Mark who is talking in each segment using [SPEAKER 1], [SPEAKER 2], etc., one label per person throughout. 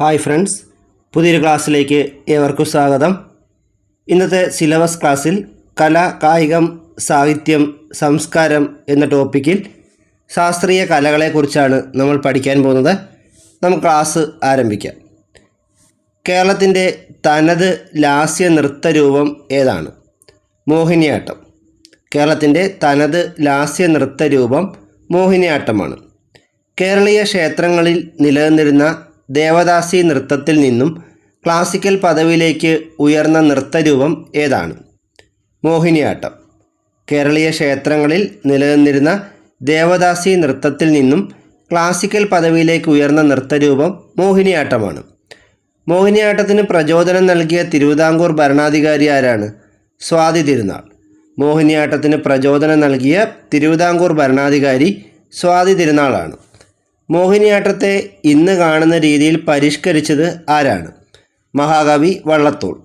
[SPEAKER 1] Hi friends പുതിയൊരു ക്ലാസ്സിലേക്ക് ഏവർക്കും സ്വാഗതം. ഇന്നത്തെ സിലബസ് ക്ലാസ്സിൽ കല കായികം സാഹിത്യം സംസ്കാരം എന്ന ടോപ്പിക്കിൽ ശാസ്ത്രീയ കലകളെക്കുറിച്ചാണ് നമ്മൾ പഠിക്കാൻ പോകുന്നത്. നമുക്ക് ക്ലാസ് ആരംഭിക്കാം. കേരളത്തിന്റെ തനത് ലാസ്യ നൃത്തരൂപം ഏതാണ്? മോഹിനിയാട്ടം. കേരളത്തിന്റെ തനത് ലാസ്യ നൃത്തരൂപം മോഹിനിയാട്ടമാണ്. കേരളീയ ക്ഷേത്രങ്ങളിൽ നിലനിന്നിരുന്ന ദേവദാസി നൃത്തത്തിൽ നിന്നും ക്ലാസിക്കൽ പദവിയിലേക്ക് ഉയർന്ന നൃത്തരൂപം ഏതാണ്? മോഹിനിയാട്ടം. കേരളീയ ക്ഷേത്രങ്ങളിൽ നിലനിന്നിരുന്ന ദേവദാസി നൃത്തത്തിൽ നിന്നും ക്ലാസിക്കൽ പദവിയിലേക്ക് ഉയർന്ന നൃത്തരൂപം മോഹിനിയാട്ടമാണ്. മോഹിനിയാട്ടത്തിന് പ്രചോദനം നൽകിയ തിരുവിതാംകൂർ ഭരണാധികാരി ആരാണ്? സ്വാതി തിരുനാൾ. മോഹിനിയാട്ടത്തിന് പ്രചോദനം നൽകിയ തിരുവിതാംകൂർ ഭരണാധികാരി സ്വാതി തിരുനാളാണ്. മോഹിനിയാട്ടത്തെ ഇന്ന് കാണുന്ന രീതിയിൽ പരിഷ്കരിച്ചത് ആരാണ്? മഹാകവി വള്ളത്തോൾ.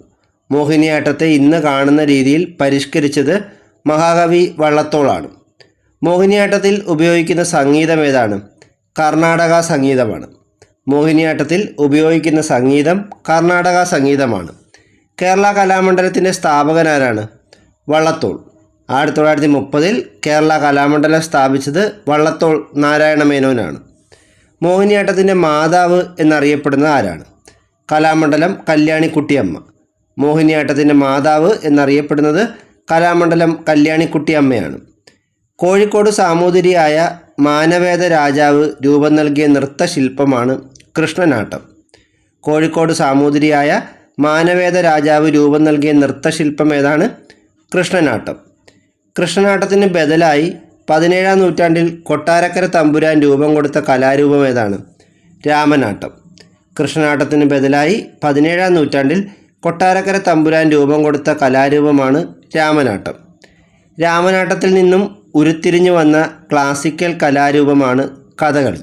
[SPEAKER 1] മോഹിനിയാട്ടത്തെ ഇന്ന് കാണുന്ന രീതിയിൽ പരിഷ്കരിച്ചത് മഹാകവി വള്ളത്തോളാണ്. മോഹിനിയാട്ടത്തിൽ ഉപയോഗിക്കുന്ന സംഗീതം ഏതാണ്? കർണാടക സംഗീതമാണ്. മോഹിനിയാട്ടത്തിൽ ഉപയോഗിക്കുന്ന സംഗീതം കർണാടക സംഗീതമാണ്. കേരള കലാമണ്ഡലത്തിന്റെ സ്ഥാപകനാരാണ് വള്ളത്തോൾ. ആയിരത്തി തൊള്ളായിരത്തി മുപ്പതിൽ കേരള കലാമണ്ഡലം സ്ഥാപിച്ചത് വള്ളത്തോൾ നാരായണ മേനോനാണ്. മോഹിനിയാട്ടത്തിന്റെ മാതാവ് എന്നറിയപ്പെടുന്നത് ആരാണ്? കലാമണ്ഡലം കല്യാണിക്കുട്ടിയമ്മ. മോഹിനിയാട്ടത്തിന്റെ മാതാവ് എന്നറിയപ്പെടുന്നത് കലാമണ്ഡലം കല്യാണിക്കുട്ടിയമ്മയാണ്. കോഴിക്കോട് സാമൂതിരിയായ മാനവേദ രാജാവ് രൂപം നൽകിയ നൃത്തശില്പമാണ് കൃഷ്ണനാട്ടം. കോഴിക്കോട് സാമൂതിരിയായ മാനവേദ രാജാവ് രൂപം നൽകിയ നൃത്തശില്പം ഏതാണ്? കൃഷ്ണനാട്ടം. കൃഷ്ണനാട്ടത്തിന് ബദലായി പതിനേഴാം നൂറ്റാണ്ടിൽ കൊട്ടാരക്കര തമ്പുരാൻ രൂപം കൊടുത്ത കലാരൂപം ഏതാണ്? രാമനാട്ടം. കൃഷ്ണനാട്ടത്തിന് ബദലായി പതിനേഴാം നൂറ്റാണ്ടിൽ കൊട്ടാരക്കര തമ്പുരാൻ രൂപം കൊടുത്ത കലാരൂപമാണ് രാമനാട്ടം. രാമനാട്ടത്തിൽ നിന്നും ഉരുത്തിരിഞ്ഞു വന്ന ക്ലാസിക്കൽ കലാരൂപമാണ് കഥകളി.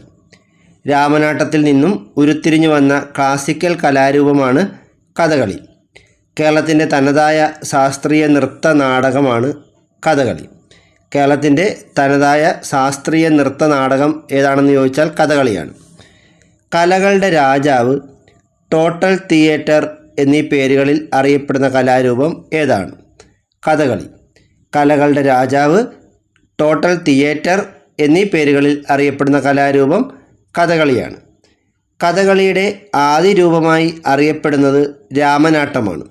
[SPEAKER 1] രാമനാട്ടത്തിൽ നിന്നും ഉരുത്തിരിഞ്ഞു വന്ന ക്ലാസിക്കൽ കലാരൂപമാണ് കഥകളി. കേരളത്തിന്റെ തനതായ ശാസ്ത്രീയ നൃത്ത നാടകമാണ് കഥകളി. കേരളത്തിന്റെ തനതായ ശാസ്ത്രീയ നൃത്ത നാടകം ഏതാണെന്ന് ചോദിച്ചാൽ കഥകളിയാണ്. കലകളുടെ രാജാവ് ടോട്ടൽ തിയേറ്റർ എന്നീ പേരുകളിൽ അറിയപ്പെടുന്ന കലാരൂപം ഏതാണ്? കഥകളി. കലകളുടെ രാജാവ് ടോട്ടൽ തിയേറ്റർ എന്നീ പേരുകളിൽ അറിയപ്പെടുന്ന കലാരൂപം കഥകളിയാണ്. കഥകളിയുടെ ആദ്യ രൂപമായി അറിയപ്പെടുന്നത് രാമനാട്ടമാണ്.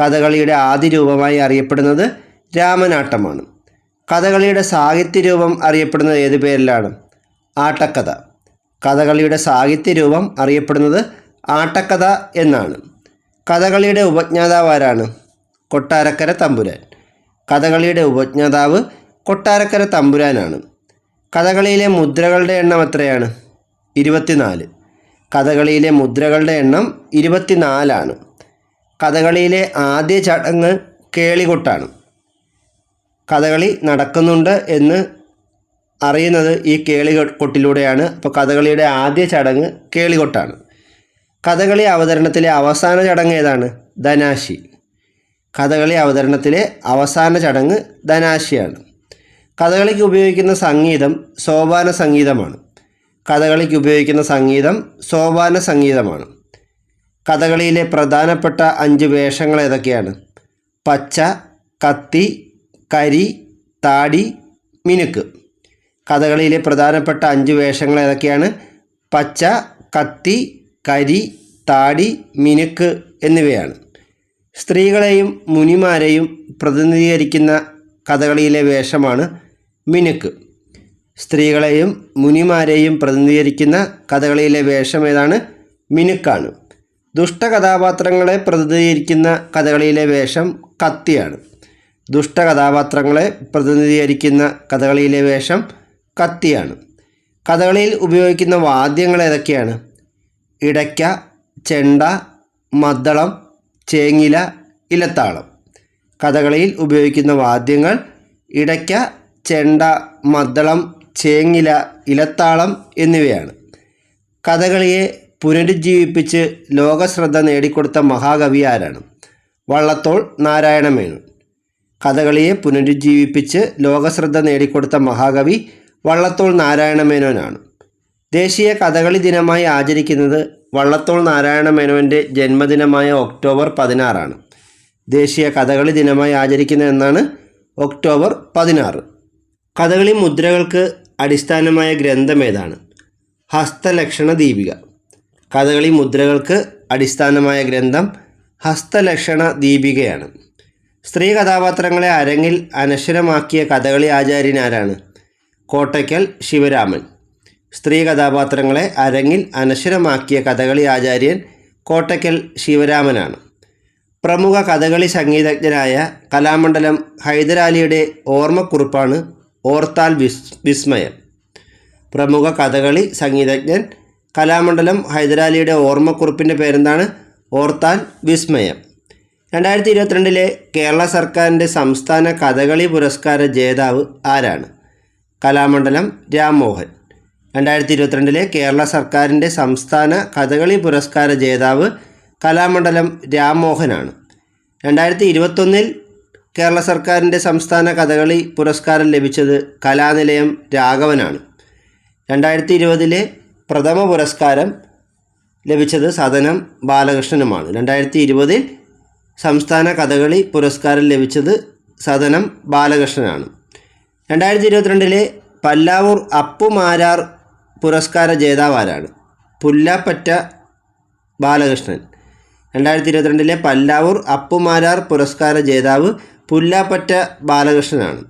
[SPEAKER 1] കഥകളിയുടെ ആദ്യ രൂപമായി അറിയപ്പെടുന്നത് രാമനാട്ടമാണ്. കഥകളിയുടെ സാഹിത്യരൂപം അറിയപ്പെടുന്നത് ഏത് പേരിലാണ്? ആട്ടക്കഥ. കഥകളിയുടെ സാഹിത്യരൂപം അറിയപ്പെടുന്നത് ആട്ടക്കഥ എന്നാണ്. കഥകളിയുടെ ഉപജ്ഞാതാവ് ആരാണ്? കൊട്ടാരക്കര തമ്പുരാൻ. കഥകളിയുടെ ഉപജ്ഞാതാവ് കൊട്ടാരക്കര തമ്പുരാനാണ്. കഥകളിയിലെ മുദ്രകളുടെ എണ്ണം എത്രയാണ്? ഇരുപത്തിനാല്. കഥകളിയിലെ മുദ്രകളുടെ എണ്ണം ഇരുപത്തിനാലാണ്. കഥകളിയിലെ ആദ്യ ചടങ്ങ് കേളികൊട്ടാണ്. കഥകളി നടക്കുന്നുണ്ട് എന്ന് അറിയുന്നത് ഈ കേളി കൊട്ടിലൂടെയാണ് അപ്പോൾ കഥകളിയുടെ ആദ്യ ചടങ്ങ് കേളികൊട്ടാണ്. കഥകളി അവതരണത്തിലെ അവസാന ചടങ്ങ് ഏതാണ്? ധനാശി. കഥകളി അവതരണത്തിലെ അവസാന ചടങ്ങ് ധനാശിയാണ്. കഥകളിക്ക് ഉപയോഗിക്കുന്ന സംഗീതം സോപാന സംഗീതമാണ്. കഥകളിക്ക് ഉപയോഗിക്കുന്ന സംഗീതം സോപാന സംഗീതമാണ്. കഥകളിയിലെ പ്രധാനപ്പെട്ട അഞ്ച് വേഷങ്ങൾ ഏതൊക്കെയാണ്? പച്ച കത്തി കരി താടി മിനുക്ക്. കഥകളിയിലെ പ്രധാനപ്പെട്ട അഞ്ച് വേഷങ്ങൾ ഏതൊക്കെയാണ്? പച്ച കത്തി കരി താടി മിനുക്ക് എന്നിവയാണ്. സ്ത്രീകളെയും മുനിമാരെയും പ്രതിനിധീകരിക്കുന്ന കഥകളിയിലെ വേഷമാണ് മിനുക്ക്. സ്ത്രീകളെയും മുനിമാരെയും പ്രതിനിധീകരിക്കുന്ന കഥകളിയിലെ വേഷം ഏതാണ്? മിനുക്കാണ്. ദുഷ്ടകഥാപാത്രങ്ങളെ പ്രതിനിധീകരിക്കുന്ന കഥകളിയിലെ വേഷം കത്തിയാണ്. ദുഷ്ടകഥാപാത്രങ്ങളെ പ്രതിനിധീകരിക്കുന്ന കഥകളിയിലെ വേഷം കത്തിയാണ്. കഥകളിയിൽ ഉപയോഗിക്കുന്ന വാദ്യങ്ങൾ ഏതൊക്കെയാണ്? ഇടയ്ക്ക ചെണ്ട മദ്ദളം ചേങ്ങില ഇലത്താളം. കഥകളിയിൽ ഉപയോഗിക്കുന്ന വാദ്യങ്ങൾ ഇടയ്ക്ക ചെണ്ട മദ്ദളം ചേങ്ങില ഇലത്താളം എന്നിവയാണ്. കഥകളിയെ പുനരുജ്ജീവിപ്പിച്ച് ലോകശ്രദ്ധ നേടിക്കൊടുത്ത മഹാകവി ആരാണ്? വള്ളത്തോൾ നാരായണ മേനോൻ കഥകളിയെ പുനരുജ്ജീവിപ്പിച്ച് ലോകശ്രദ്ധ നേടിക്കൊടുത്ത മഹാകവി വള്ളത്തോൾ നാരായണമേനോനാണ്. ദേശീയ കഥകളി ദിനമായി ആചരിക്കുന്നത് വള്ളത്തോൾ നാരായണ മേനോന്റെ ജന്മദിനമായ ഒക്ടോബർ പതിനാറാണ്. ദേശീയ കഥകളി ദിനമായി ആചരിക്കുന്ന എന്നാണ് ഒക്ടോബർ പതിനാറ്. കഥകളി മുദ്രകൾക്ക് അടിസ്ഥാനമായ ഗ്രന്ഥം ഏതാണ്? ഹസ്തലക്ഷണ ദീപിക. കഥകളി മുദ്രകൾക്ക് അടിസ്ഥാനമായ ഗ്രന്ഥം ഹസ്തലക്ഷണ ദീപികയാണ്. സ്ത്രീ കഥാപാത്രങ്ങളെ അരങ്ങിൽ അനശ്വരമാക്കിയ കഥകളി ആചാര്യനാരാണ്. കോട്ടയ്ക്കൽ ശിവരാമൻ. സ്ത്രീ കഥാപാത്രങ്ങളെ അരങ്ങിൽ അനശ്വരമാക്കിയ കഥകളി ആചാര്യൻ കോട്ടയ്ക്കൽ ശിവരാമനാണ്. പ്രമുഖ കഥകളി സംഗീതജ്ഞനായ കലാമണ്ഡലം ഹൈദരാലിയുടെ ഓർമ്മക്കുറിപ്പാണ് ഓർത്താൽ വിസ് വിസ്മയം. പ്രമുഖ കഥകളി സംഗീതജ്ഞൻ കലാമണ്ഡലം ഹൈദരാലിയുടെ ഓർമ്മക്കുറിപ്പിന്റെ പേരെന്താണ്? ഓർത്താൽ വിസ്മയം. രണ്ടായിരത്തി ഇരുപത്തിരണ്ടിലെ കേരള സർക്കാരിന്റെ സംസ്ഥാന കഥകളി പുരസ്കാര ജേതാവ് ആരാണ്? കലാമണ്ഡലം രാംമോഹൻ. രണ്ടായിരത്തി ഇരുപത്തിരണ്ടിലെ കേരള സർക്കാരിന്റെ സംസ്ഥാന കഥകളി പുരസ്കാര ജേതാവ് കലാമണ്ഡലം രാംമോഹനാണ്. രണ്ടായിരത്തി ഇരുപത്തൊന്നിൽ കേരള സർക്കാരിന്റെ സംസ്ഥാന കഥകളി പുരസ്കാരം ലഭിച്ചത് കലാനിലയം രാഘവനാണ്. രണ്ടായിരത്തി ഇരുപതിലെ പ്രഥമ പുരസ്കാരം ലഭിച്ചത് സദനം ബാലകൃഷ്ണനുമാണ്. രണ്ടായിരത്തി ഇരുപതിൽ സംസ്ഥാന കഥകളി പുരസ്കാരം ലഭിച്ചത് സദനം ബാലകൃഷ്ണനാണ്. രണ്ടായിരത്തി ഇരുപത്തിരണ്ടിലെ പല്ലാവൂർ അപ്പുമാരാർ പുരസ്കാര ജേതാവാരാണ് പുല്ലാപ്പറ്റ ബാലകൃഷ്ണൻ. രണ്ടായിരത്തി ഇരുപത്തിരണ്ടിലെ പല്ലാവൂർ അപ്പുമാരാർ പുരസ്കാര ജേതാവ് പുല്ലാപ്പറ്റ ബാലകൃഷ്ണനാണ്.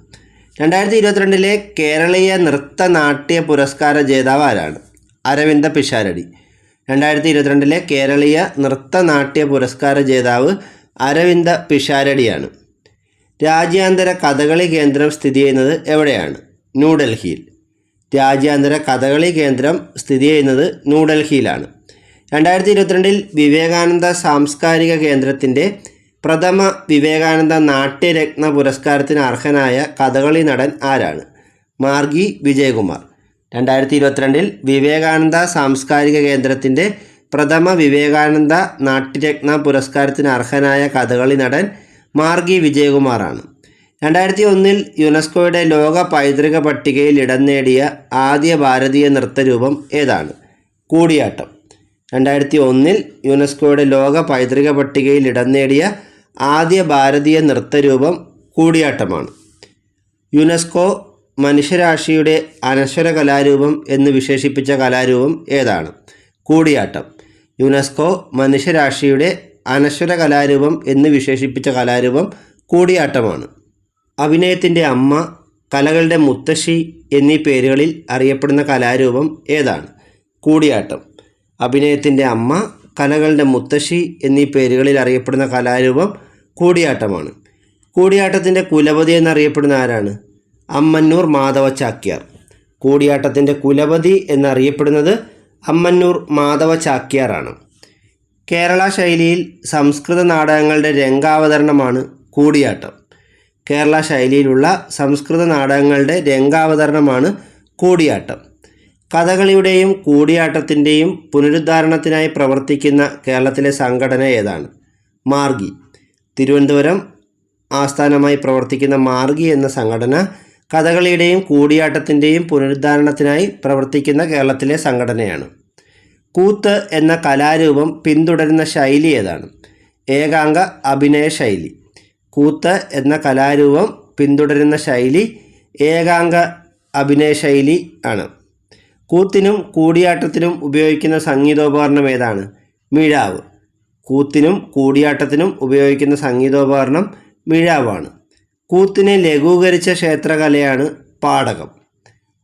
[SPEAKER 1] രണ്ടായിരത്തി ഇരുപത്തിരണ്ടിലെ കേരളീയ നൃത്ത നാട്യ പുരസ്കാര ജേതാവ് ആരാണ്? അരവിന്ദ പിഷാരടി. രണ്ടായിരത്തി ഇരുപത്തിരണ്ടിലെ കേരളീയ നൃത്ത നാട്യ പുരസ്കാര ജേതാവ് അരവിന്ദ പിഷാരടിയാണ്. രാജ്യാന്തര കഥകളി കേന്ദ്രം സ്ഥിതി ചെയ്യുന്നത് എവിടെയാണ്? ന്യൂഡൽഹിയിൽ. രാജ്യാന്തര കഥകളി കേന്ദ്രം സ്ഥിതി ചെയ്യുന്നത് ന്യൂഡൽഹിയിലാണ്. രണ്ടായിരത്തി ഇരുപത്തിരണ്ടിൽ വിവേകാനന്ദ സാംസ്കാരിക കേന്ദ്രത്തിന്റെ പ്രഥമ വിവേകാനന്ദ നാട്യരത്ന പുരസ്കാരത്തിന് അർഹനായ കഥകളി നടൻ ആരാണ്? മാർഗി വിജയകുമാർ. രണ്ടായിരത്തി ഇരുപത്തിരണ്ടിൽ വിവേകാനന്ദ സാംസ്കാരിക കേന്ദ്രത്തിന്റെ പ്രഥമ വിവേകാനന്ദ നാട്യരത്ന പുരസ്കാരത്തിന് അർഹനായ കഥകളി നടൻ മാർഗി വിജയകുമാറാണ്. രണ്ടായിരത്തി ഒന്നിൽ യുനെസ്കോയുടെ ലോക പൈതൃക പട്ടികയിൽ ഇടം നേടിയ ആദ്യ ഭാരതീയ നൃത്തരൂപം ഏതാണ്? കൂടിയാട്ടം. രണ്ടായിരത്തി ഒന്നിൽ യുനെസ്കോയുടെ ലോക പൈതൃക പട്ടികയിൽ ഇടം നേടിയ ആദ്യ ഭാരതീയ നൃത്തരൂപം കൂടിയാട്ടമാണ്. യുനെസ്കോ മനുഷ്യരാശിയുടെ അനശ്വര കലാരൂപം എന്ന് വിശേഷിപ്പിച്ച കലാരൂപം ഏതാണ്? കൂടിയാട്ടം. യുനെസ്കോ മനുഷ്യരാശിയുടെ അനശ്വര കലാരൂപം എന്ന് വിശേഷിപ്പിച്ച കലാരൂപം കൂടിയാട്ടമാണ്. അഭിനയത്തിന്റെ അമ്മ കലകളുടെ മുത്തശ്ശി എന്നീ പേരുകളിൽ അറിയപ്പെടുന്ന കലാരൂപം ഏതാണ്? കൂടിയാട്ടം. അഭിനയത്തിന്റെ അമ്മ കലകളുടെ മുത്തശ്ശി എന്നീ പേരുകളിൽ അറിയപ്പെടുന്ന കലാരൂപം കൂടിയാട്ടമാണ്. കൂടിയാട്ടത്തിന്റെ കുലപതി എന്നറിയപ്പെടുന്ന ആരാണ്? അമ്മന്നൂർ മാധവ ചാക്യാർ. കൂടിയാട്ടത്തിന്റെ കുലപതി എന്നറിയപ്പെടുന്നത് അമ്മന്നൂർ മാധവ ചാക്യാറാണ്. കേരള ശൈലിയിൽ സംസ്കൃത നാടകങ്ങളുടെ രംഗാവതരണമാണ് കൂടിയാട്ടം. കേരള ശൈലിയിലുള്ള സംസ്കൃത നാടകങ്ങളുടെ രംഗാവതരണമാണ് കൂടിയാട്ടം. കഥകളിയുടെയും കൂടിയാട്ടത്തിന്റെയും പുനരുദ്ധാരണത്തിനായി പ്രവർത്തിക്കുന്ന കേരളത്തിലെ സംഘടന ഏതാണ്? മാർഗി. തിരുവനന്തപുരം ആസ്ഥാനമായി പ്രവർത്തിക്കുന്ന മാർഗി എന്ന സംഘടന കഥകളിയുടെയും കൂടിയാട്ടത്തിന്റെയും പുനരുദ്ധാരണത്തിനായി പ്രവർത്തിക്കുന്ന കേരളത്തിലെ സംഘടനയാണ്. കൂത്ത് എന്ന കലാരൂപം പിന്തുടരുന്ന ശൈലി ഏതാണ്? ഏകാംഗ അഭിനയ ശൈലി. കൂത്ത് എന്ന കലാരൂപം പിന്തുടരുന്ന ശൈലി ഏകാംഗ അഭിനയ ശൈലി ആണ്. കൂത്തിനും കൂടിയാട്ടത്തിനും ഉപയോഗിക്കുന്ന സംഗീതോപകരണം ഏതാണ്? മിഴാവ്. കൂത്തിനും കൂടിയാട്ടത്തിനും ഉപയോഗിക്കുന്ന സംഗീതോപകരണം മിഴാവാണ്. കൂത്തിനെ ലഘൂകരിച്ച ക്ഷേത്രകലയാണ് പാടകം.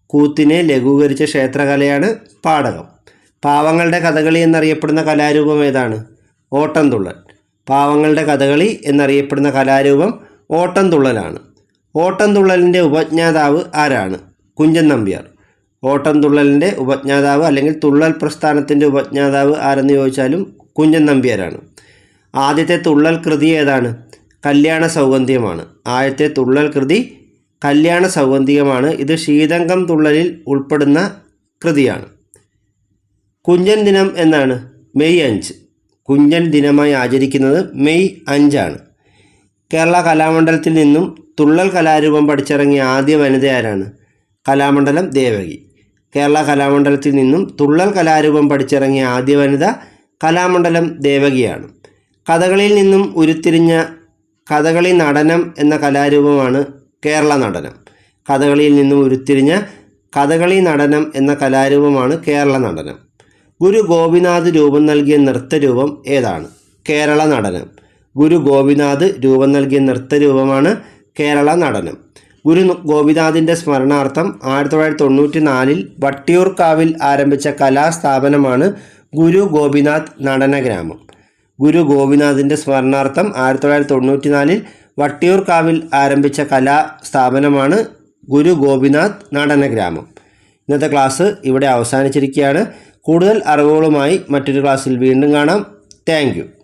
[SPEAKER 1] കൂത്തിനെ ലഘൂകരിച്ച ക്ഷേത്രകലയാണ് പാടകം. പാവങ്ങളുടെ കഥകളി എന്നറിയപ്പെടുന്ന കലാരൂപം ഏതാണ്? ഓട്ടംതുള്ളൽ. പാവങ്ങളുടെ കഥകളി എന്നറിയപ്പെടുന്ന കലാരൂപം ഓട്ടംതുള്ളലാണ്. ഓട്ടംതുള്ളലിന്റെ ഉപജ്ഞാതാവ് ആരാണ്? കുഞ്ചൻ നമ്പ്യാർ. ഓട്ടംതുള്ളലിന്റെ ഉപജ്ഞാതാവ് അല്ലെങ്കിൽ തുള്ളൽ പ്രസ്ഥാനത്തിന്റെ ഉപജ്ഞാതാവ് ആരെന്ന് ചോദിച്ചാലും കുഞ്ചൻ നമ്പ്യാരാണ്. ആദ്യത്തെ തുള്ളൽ കൃതി ഏതാണ്? കല്യാണ സൗഗന്ധികമാണ് ആദ്യത്തെ തുള്ളൽ കൃതി കല്യാണ സൗഗന്ധികമാണ് ഇത് ശീതങ്കം തുള്ളലിൽ ഉൾപ്പെടുന്ന കൃതിയാണ്. കുഞ്ഞൻ ദിനം എന്നാണ്. മെയ് അഞ്ച്. കുഞ്ഞൻ ദിനമായി ആചരിക്കുന്നത് മെയ് അഞ്ചാണ്. കേരള കലാമണ്ഡലത്തിൽ നിന്നും തുള്ളൽ കലാരൂപം പഠിച്ചിറങ്ങിയ ആദ്യ വനിത ആരാണ്? കലാമണ്ഡലം ദേവകി. കേരള കലാമണ്ഡലത്തിൽ നിന്നും തുള്ളൽ കലാരൂപം പഠിച്ചിറങ്ങിയ ആദ്യ വനിത കലാമണ്ഡലം ദേവകിയാണ്. കഥകളിയിൽ നിന്നും ഉരുത്തിരിഞ്ഞ കഥകളി നടനം എന്ന കലാരൂപമാണ് കേരള നടനം. കഥകളിയിൽ നിന്നും ഉരുത്തിരിഞ്ഞ കഥകളി നടനം എന്ന കലാരൂപമാണ് കേരള നടനം. ഗുരു ഗോപിനാഥ് രൂപം നൽകിയ നൃത്തരൂപം ഏതാണ്? കേരള നടനം. ഗുരു ഗോപിനാഥ് രൂപം നൽകിയ നൃത്തരൂപമാണ് കേരള നടനം. ഗുരു ഗോപിനാഥിന്റെ സ്മരണാർത്ഥം ആയിരത്തി തൊള്ളായിരത്തി തൊണ്ണൂറ്റി നാലിൽ വട്ടിയൂർക്കാവിൽ ആരംഭിച്ച കലാസ്ഥാപനമാണ് ഗുരു ഗോപിനാഥ് നടനഗ്രാമം. ഗുരു ഗോപിനാഥിന്റെ സ്മരണാർത്ഥം ആയിരത്തി തൊള്ളായിരത്തി തൊണ്ണൂറ്റി നാലിൽ വട്ടിയൂർക്കാവിൽ ആരംഭിച്ച കലാ സ്ഥാപനമാണ് ഗുരു ഗോപിനാഥ് നടനഗ്രാമം ഇന്നത്തെ ക്ലാസ് ഇവിടെ അവസാനിച്ചിരിക്കുകയാണ്. കൂടുതൽ അറിവുകളുമായി മറ്റൊരു ക്ലാസ്സിൽ വീണ്ടും കാണാം. താങ്ക്